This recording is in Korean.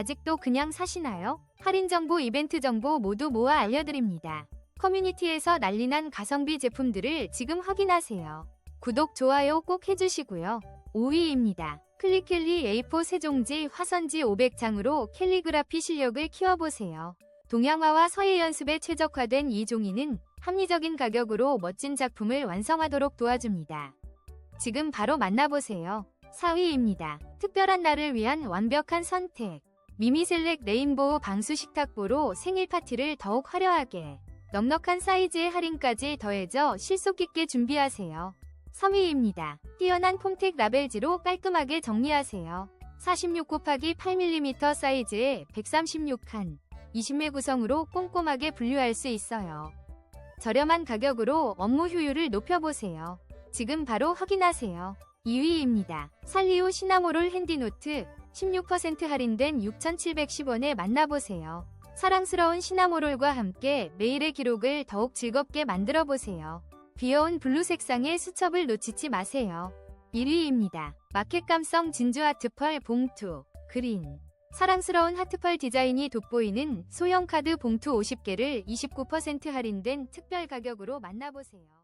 아직도 그냥 사시나요? 할인 정보, 이벤트 정보 모두 모아 알려드립니다. 커뮤니티에서 난리난 가성비 제품들을 지금 확인하세요. 구독, 좋아요 꼭 해주시고요. 5위입니다. 클릭켈리 A4 세종지 화선지 500장으로 캘리그라피 실력을 키워보세요. 동양화와 서예 연습에 최적화된 이 종이는 합리적인 가격으로 멋진 작품을 완성하도록 도와줍니다. 지금 바로 만나보세요. 4위입니다. 특별한 날을 위한 완벽한 선택. 미미셀렉 레인보우 방수 식탁보로 생일 파티를 더욱 화려하게. 넉넉한 사이즈의 할인까지 더해져 실속 깊게 준비하세요. 3위입니다. 뛰어난 폼텍 라벨지로 깔끔하게 정리하세요. 46 곱하기 8mm 사이즈의 136칸, 20매 구성으로 꼼꼼하게 분류할 수 있어요. 저렴한 가격으로 업무 효율을 높여보세요. 지금 바로 확인하세요. 2위입니다. 살리오 시나모롤 핸디노트 16% 할인된 6,710원에 만나보세요. 사랑스러운 시나모롤과 함께 매일의 기록을 더욱 즐겁게 만들어 보세요. 귀여운 블루 색상의 수첩을 놓치지 마세요. 1위입니다. 마켓 감성 진주 하트펄 봉투 그린 사랑스러운 하트펄 디자인이 돋보이는 소형 카드 봉투 50개를 29% 할인된 특별 가격으로 만나보세요.